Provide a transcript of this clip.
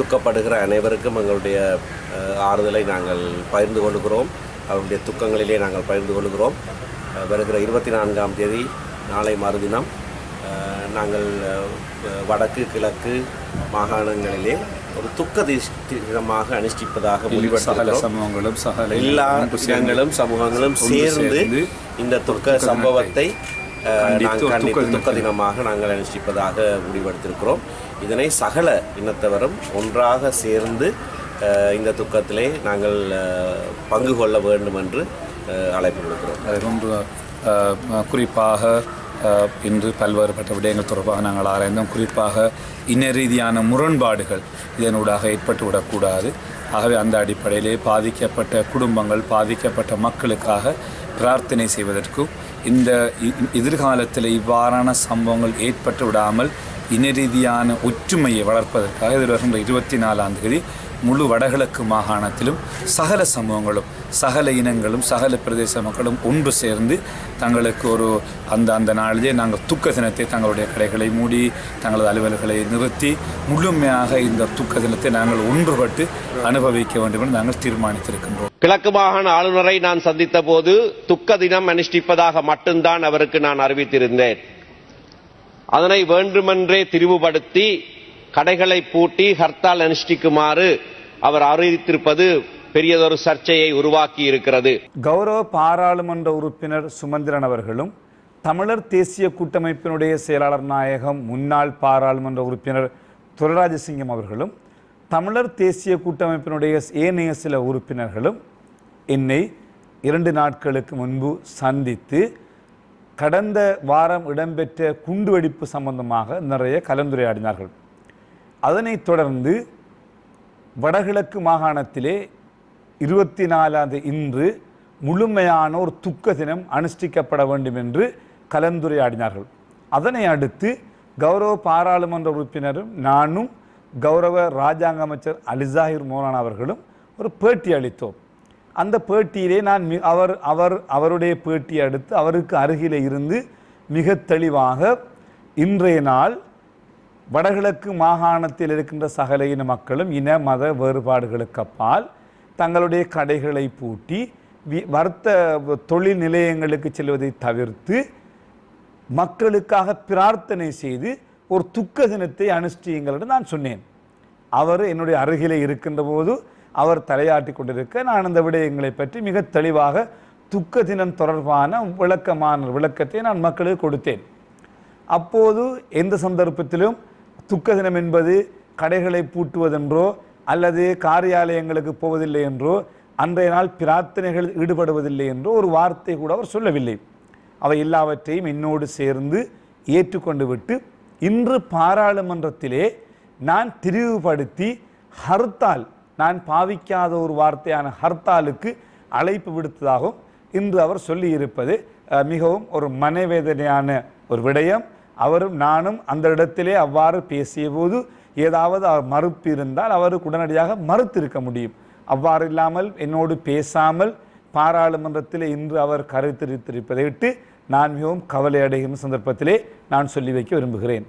துக்கப்படுகிற அனைவருக்கும் எங்களுடைய ஆறுதலை நாங்கள் பகிர்ந்து கொள்கிறோம். அவருடைய துக்கங்களிலே நாங்கள் பகிர்ந்து கொள்கிறோம். வருகிற இருபத்தி நான்காம் தேதி நாளை மறுதினம் நாங்கள் வடக்கு கிழக்கு மாகாணங்களிலே ஒரு துக்க தினமாக அனுஷ்டிப்பதாக சமூகங்களும் சகல எல்லா இனங்களும் சமூகங்களும் சேர்ந்து இந்த துக்க சம்பவத்தை நாங்கள் துக்க தினமாக நாங்கள் அனுஷ்டிப்பதாக முடிவெடுத்திருக்கிறோம். இதனை சகல இனத்தவரும் ஒன்றாக சேர்ந்து இந்த துக்கத்திலே நாங்கள் பங்கு கொள்ள வேண்டும் என்று அழைப்பு விடுக்கிறோம் குறிப்பாக இன்று பல்வேறுபட்ட விடயங்கள் தொடர்பாக நாங்கள் ஆராய்ந்தோம். குறிப்பாக இன ரீதியான முரண்பாடுகள் இதனூடாக ஏற்பட்டுவிடக்கூடாது. ஆகவே அந்த அடிப்படையிலே பாதிக்கப்பட்ட குடும்பங்கள் பாதிக்கப்பட்ட மக்களுக்காக பிரார்த்தனை செய்வதற்கும் இந்த எதிர்காலத்தில் இவ்வாறான சம்பவங்கள் ஏற்பட்டு விடாமல் இன ரீதியான ஒற்றுமையை வளர்ப்பதற்காக எதிர்வருகின்ற இருபத்தி நாலாம் தேதி முழு வடகிழக்கு மாகாணத்திலும் சகல சமூகங்களும் சகல இனங்களும் சகல பிரதேச மக்களும் ஒன்று சேர்ந்து தங்களுக்கு ஒரு அந்த அந்த நாளிலே நாங்கள் துக்க தினத்தை தங்களுடைய கடைகளை மூடி தங்களது அலுவல்களை நிறுத்தி முழுமையாக இந்த துக்க தினத்தை நாங்கள் ஒன்றுபட்டு அனுபவிக்க வேண்டும் என்று நாங்கள் தீர்மானித்திருக்கின்றோம். கிழக்கு மாகாண ஆளுநரை நான் சந்தித்த போது துக்க தினம் அனுஷ்டிப்பதாக மட்டும்தான் அவருக்கு நான் அறிவித்திருந்தேன். அதனை வேண்டுமென்றே திரிவுபடுத்தி கடைகளை பூட்டி ஹர்த்தால் அனுஷ்டிக்குமாறு அவர் அறிவித்திருப்பது பெரியதொரு சர்ச்சையை உருவாக்கி இருக்கிறது கௌரவ பாராளுமன்ற உறுப்பினர் சுமந்திரன் அவர்களும் தமிழர் தேசிய கூட்டமைப்பினுடைய செயலாளர் நாயகம் முன்னாள் பாராளுமன்ற உறுப்பினர் துரராஜசிங்கம் அவர்களும் தமிழர் தேசிய கூட்டமைப்பினுடைய ஏனைய சில உறுப்பினர்களும் என்னை இரண்டு நாட்களுக்கு முன்பு சந்தித்து கடந்த வாரம் இடம்பெற்ற குண்டுவெடிப்பு சம்பந்தமாக நிறைய கலந்துரையாடினார்கள். அதனைத் தொடர்ந்து வடகிழக்கு மாகாணத்திலே இருபத்தி நாலாவது இன்று முழுமையான ஒரு துக்க தினம் அனுஷ்டிக்கப்பட வேண்டும் என்று கலந்துரையாடினார்கள். அதனை அடுத்து கௌரவ பாராளுமன்ற உறுப்பினரும் நானும் கௌரவ ராஜாங்க அமைச்சர் அலிசாஹிர் மோலான் அவர்களும் ஒரு பேட்டி அளித்தோம். அந்த பேட்டியிலே நான் மி- அவர் அவர் அவருடைய பேட்டியை அடுத்து அவருக்கு அருகிலே இருந்து மிக தெளிவாக இன்றைய நாள் வடகிழக்கு மாகாணத்தில் இருக்கின்ற சகல இன மக்களும் இன மத வேறுபாடுகளுக்கு அப்பால் தங்களுடைய கடைகளை பூட்டி வி- வர்த்த தொழில் நிலையங்களுக்கு செல்வதை தவிர்த்து மக்களுக்காக பிரார்த்தனை செய்து ஒரு துக்க தினத்தை அனுஷ்டியுங்கள் என்று நான் சொன்னேன். அவர் என்னுடைய அருகிலே இருக்கின்ற போது அவர் தலையாட்டி கொண்டிருக்க நான் அந்த விடயங்களை பற்றி மிக தெளிவாக துக்க தினம் தொடர்பான விளக்கமான விளக்கத்தை நான் மக்களுக்கு கொடுத்தேன். அப்போது எந்த சந்தர்ப்பத்திலும் துக்க தினம் என்பது கடைகளை பூட்டுவதென்றோ அல்லது காரியாலயங்களுக்கு போவதில்லை என்றோ அன்றைய நாள் பிரார்த்தனைகளில் ஈடுபடுவதில்லை என்றோ ஒரு வார்த்தை கூட அவர் சொல்லவில்லை. அவை எல்லாவற்றையும் என்னோடு சேர்ந்து ஏற்றுக்கொண்டு விட்டு இன்று பாராளுமன்றத்திலே நான் திரிவுபடுத்தி ஹர்த்தால் நான் பாவிக்காத ஒரு வார்த்தையான ஹர்த்தாலுக்கு அழைப்பு விடுத்ததாகவும் இன்று அவர் சொல்லியிருப்பது மிகவும் ஒரு மனவேதனையான ஒரு விடயம். அவரும் நானும் அந்த இடத்திலே அவ்வாறு பேசிய போது ஏதாவது மறுப்பு இருந்தால் அவருக்கு உடனடியாக மறுத்திருக்க முடியும். அவ்வாறு இல்லாமல் என்னோடு பேசாமல் பாராளுமன்றத்தில் இன்று அவர் கருத்திருத்திருப்பதை விட்டு நான் மிகவும் கவலை அடைகின்ற சந்தர்ப்பத்திலே நான் சொல்லி வைக்க விரும்புகிறேன்.